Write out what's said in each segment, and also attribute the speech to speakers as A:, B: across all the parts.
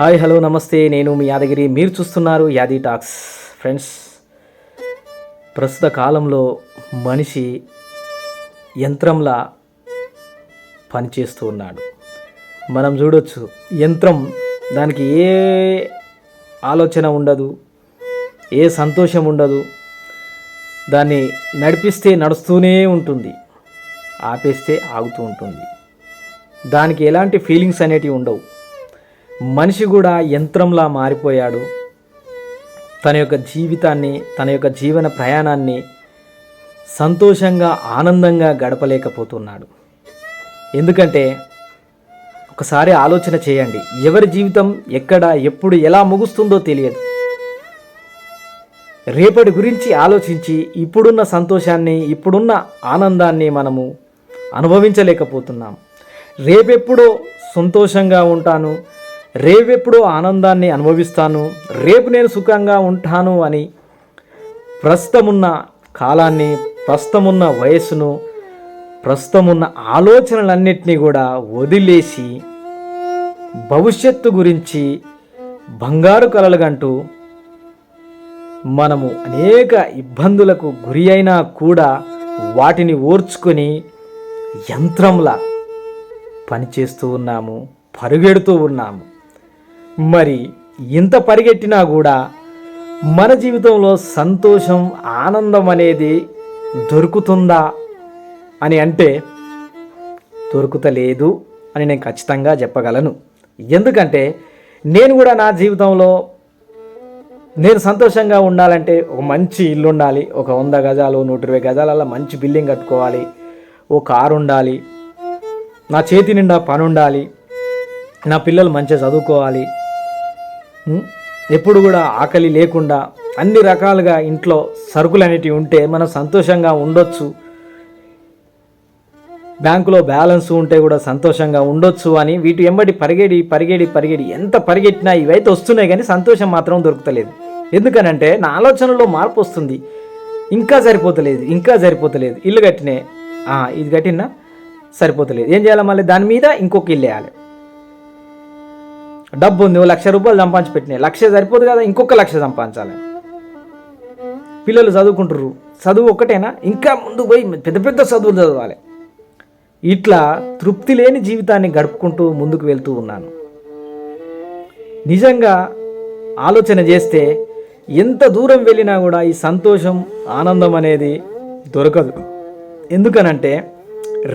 A: Hi hello నమస్తే. నేను మీ యాదగిరి. మీరు చూస్తున్నారు యాది టాక్స్. ఫ్రెండ్స్ ప్రస్తుత కాలంలో మనిషి యంత్రంలా పనిచేస్తూ ఉన్నాడు. మనం చూడొచ్చు యంత్రం దానికి ఏ ఆలోచన ఉండదు ఏ సంతోషం ఉండదు. దాన్ని నడిపిస్తే నడుస్తూనే ఉంటుంది ఆపేస్తే ఆగుతూ ఉంటుంది. దానికి ఎలాంటి ఫీలింగ్స్ అనేటివి ఉండవు. మనిషి కూడా యంత్రంలా మారిపోయాడు. తన యొక్క జీవితాన్ని తన యొక్క జీవన ప్రయాణాన్ని సంతోషంగా ఆనందంగా గడపలేకపోతున్నాడు. ఎందుకంటే ఒకసారి ఆలోచన చేయండి. ఎవరి జీవితం ఎక్కడ ఎప్పుడు ఎలా ముగుస్తుందో తెలియదు. రేపటి గురించి ఆలోచించి ఇప్పుడున్న సంతోషాన్ని ఇప్పుడున్న ఆనందాన్ని మనము అనుభవించలేకపోతున్నాం. రేపెప్పుడో సంతోషంగా ఉంటాను రేపెప్పుడో ఆనందాన్ని అనుభవిస్తాను రేపు నేను సుఖంగా ఉంటాను అని ప్రస్తుతమున్న కాలాన్ని ప్రస్తుతమున్న వయస్సును ప్రస్తుతమున్న ఆలోచనలన్నింటినీ కూడా వదిలేసి భవిష్యత్తు గురించి బంగారు కలలుగంటూ మనము అనేక ఇబ్బందులకు గురి అయినా కూడా వాటిని ఓర్చుకొని యంత్రంలా పనిచేస్తూ ఉన్నాము పరుగెడుతూ ఉన్నాము. మరి ఇంత పరిగెట్టినా కూడా మన జీవితంలో సంతోషం ఆనందం అనేది దొరుకుతుందా అని అంటే దొరుకుతలేదు అని నేను ఖచ్చితంగా చెప్పగలను. ఎందుకంటే నేను కూడా నా జీవితంలో నేను సంతోషంగా ఉండాలంటే ఒక మంచి ఇల్లు ఉండాలి ఒక వంద గజాలు నూట ఇరవై గజాలలో మంచి బిల్డింగ్ కట్టుకోవాలి ఓ కారు ఉండాలి నా చేతి నిండా పని ఉండాలి నా పిల్లలు మంచిగా చదువుకోవాలి ఎప్పుడు కూడా ఆకలి లేకుండా అన్ని రకాలుగా ఇంట్లో సరుకులు అనేటివి ఉంటే మనం సంతోషంగా ఉండొచ్చు. బ్యాంకులో బ్యాలెన్స్ ఉంటే కూడా సంతోషంగా ఉండొచ్చు అని వీటి ఎంబడి పరిగెడి పరిగెడి పరిగెడి ఎంత పరిగెట్టినా ఇవైతే వస్తున్నాయి కానీ సంతోషం మాత్రం దొరుకుతలేదు. ఎందుకనంటే నా ఆలోచనలో మార్పు వస్తుంది. ఇంకా సరిపోతలేదు ఇంకా సరిపోతలేదు. ఇల్లు కట్టినే ఇది కట్టినా సరిపోతలేదు. ఏం చేయాలి మళ్ళీ? దాని మీద ఇంకొక ఇల్లు వేయాలి. డబ్బు ఉంది ఓ లక్ష రూపాయలు సంపాదించి పెట్టినాయి. లక్ష సరిపోదు కదా ఇంకొక లక్ష సంపాదించాలి. పిల్లలు చదువుకుంటారు చదువు ఒక్కటేనా? ఇంకా ముందు పోయి పెద్ద పెద్ద చదువులు చదవాలి. ఇట్లా తృప్తి లేని జీవితాన్ని గడుపుకుంటూ ముందుకు వెళ్తూ ఉన్నాను. నిజంగా ఆలోచన చేస్తే ఎంత దూరం వెళ్ళినా కూడా ఈ సంతోషం ఆనందం అనేది దొరకదు. ఎందుకనంటే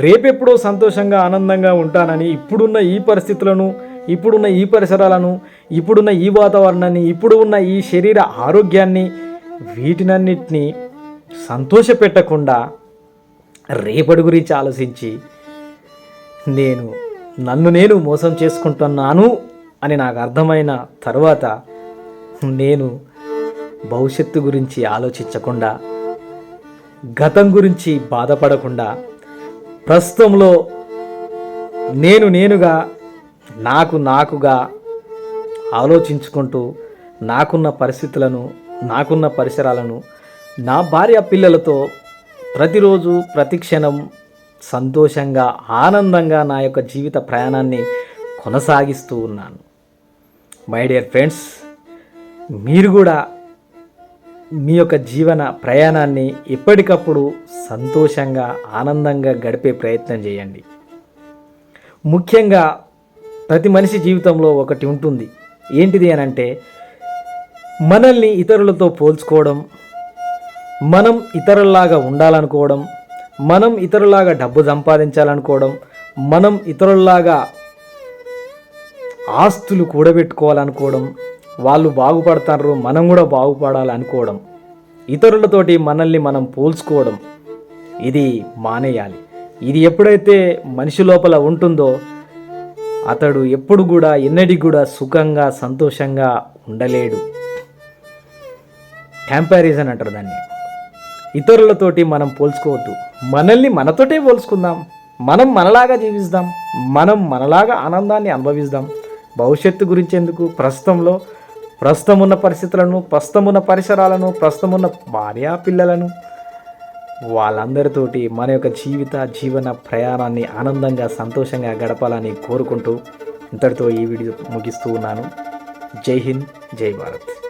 A: రేపెప్పుడో సంతోషంగా ఆనందంగా ఉంటానని ఇప్పుడున్న ఈ పరిస్థితులను ఇప్పుడున్న ఈ పరిసరాలను ఇప్పుడున్న ఈ వాతావరణాన్ని ఇప్పుడు ఉన్న ఈ శరీర ఆరోగ్యాన్ని వీటినన్నిటినీ సంతోషపెట్టకుండా రేపటి గురించి ఆలోచించి నేను నన్ను నేను మోసం చేసుకుంటున్నాను అని నాకు అర్థమైన తర్వాత నేను భవిష్యత్తు గురించి ఆలోచించకుండా గతం గురించి బాధపడకుండా ప్రస్తుతంలో నేను నేనుగా నాకు నాకుగా ఆలోచించుకుంటూ నాకున్న పరిస్థితులను నాకున్న పరిసరాలను నా భార్య పిల్లలతో ప్రతిరోజు ప్రతి క్షణం సంతోషంగా ఆనందంగా నా యొక్క జీవిత ప్రయాణాన్ని కొనసాగిస్తూ ఉన్నాను. మై డియర్ ఫ్రెండ్స్ మీరు కూడా మీ యొక్క జీవన ప్రయాణాన్ని ఎప్పటికప్పుడు సంతోషంగా ఆనందంగా గడిపే ప్రయత్నం చేయండి. ముఖ్యంగా ప్రతి మనిషి జీవితంలో ఒకటి ఉంటుంది. ఏంటిది అని అంటే మనల్ని ఇతరులతో పోల్చుకోవడం మనం ఇతరుల్లాగా ఉండాలనుకోవడం మనం ఇతరులాగా డబ్బు సంపాదించాలనుకోవడం మనం ఇతరుల్లాగా ఆస్తులు కూడబెట్టుకోవాలనుకోవడం వాళ్ళు బాగుపడతారు మనం కూడా బాగుపడాలనుకోవడం ఇతరులతోటి మనల్ని మనం పోల్చుకోవడం ఇది మానేయాలి. ఇది ఎప్పుడైతే మనిషి లోపల ఉంటుందో అతడు ఎప్పుడు కూడా ఎన్నటికి కూడా సుఖంగా సంతోషంగా ఉండలేడు. కంపారిజన్ అంటారు దాన్ని. ఇతరులతోటి మనం పోల్చుకోవద్దు. మనల్ని మనతోటే పోల్చుకుందాం. మనం మనలాగా జీవిస్తాం. మనం మనలాగా ఆనందాన్ని అనుభవిస్తాం. భవిష్యత్తు గురించి ఎందుకు? ప్రస్తుతంలో ప్రస్తుతం ఉన్న పరిస్థితులను ప్రస్తుతం ఉన్న పరిసరాలను ప్రస్తుతం ఉన్న భార్యా పిల్లలను వాళ్ళందరితోటి మన యొక్క జీవిత జీవన ప్రయాణాన్ని ఆనందంగా సంతోషంగా గడపాలని కోరుకుంటూ ఇంతటితో ఈ వీడియో ముగిస్తూ ఉన్నాను. జై హింద్ జై భారత్.